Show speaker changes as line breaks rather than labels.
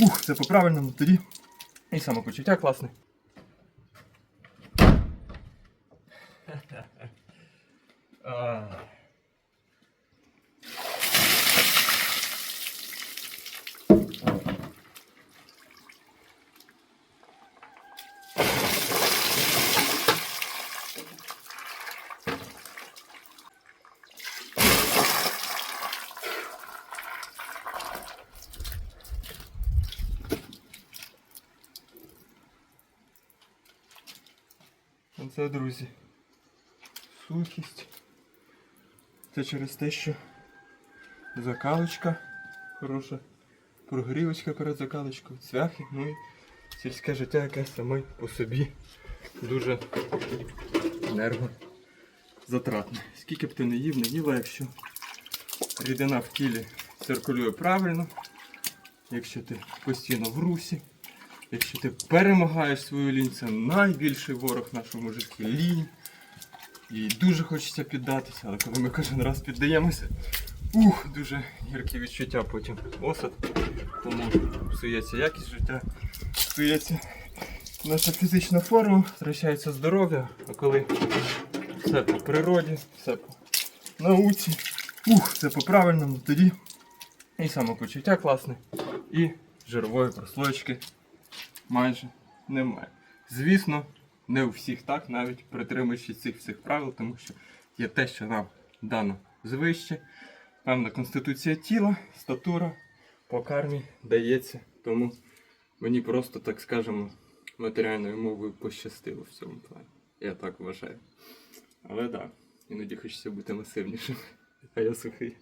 Ух, це по-правильному тоді. І самопочуття класне. Це, друзі, сухість. Це через те, що закалочка хороша, прогрівочка перед закалочкою, цвяхи, ну і сільське життя, яке саме по собі дуже енергозатратне. Скільки б ти не їв, не їла, якщо рідина в тілі циркулює правильно, якщо ти постійно в русі, Якщо ти перемагаєш свою лінь, це найбільший ворог в нашому житті лінь. Їй дуже хочеться піддатися, але коли ми кожен раз піддаємося, ух, дуже гіркі відчуття потім осад. Тому псується якість життя, псується наша фізична форма, втрачається здоров'я, а коли все по природі, все по науці, ух, це по-правильному, тоді і самопочуття класне, і жирової прослоєчки майже немає. Звісно, не у всіх так, навіть притримуючись цих всіх правил, тому що є те, що нам дано звище, певна конституція тіла, статура по кармі дається. Тому мені просто, так скажемо, матеріальною мовою пощастило в цьому плані. Я так вважаю. Але так, да, іноді хочеться бути масивнішим, а я сухий.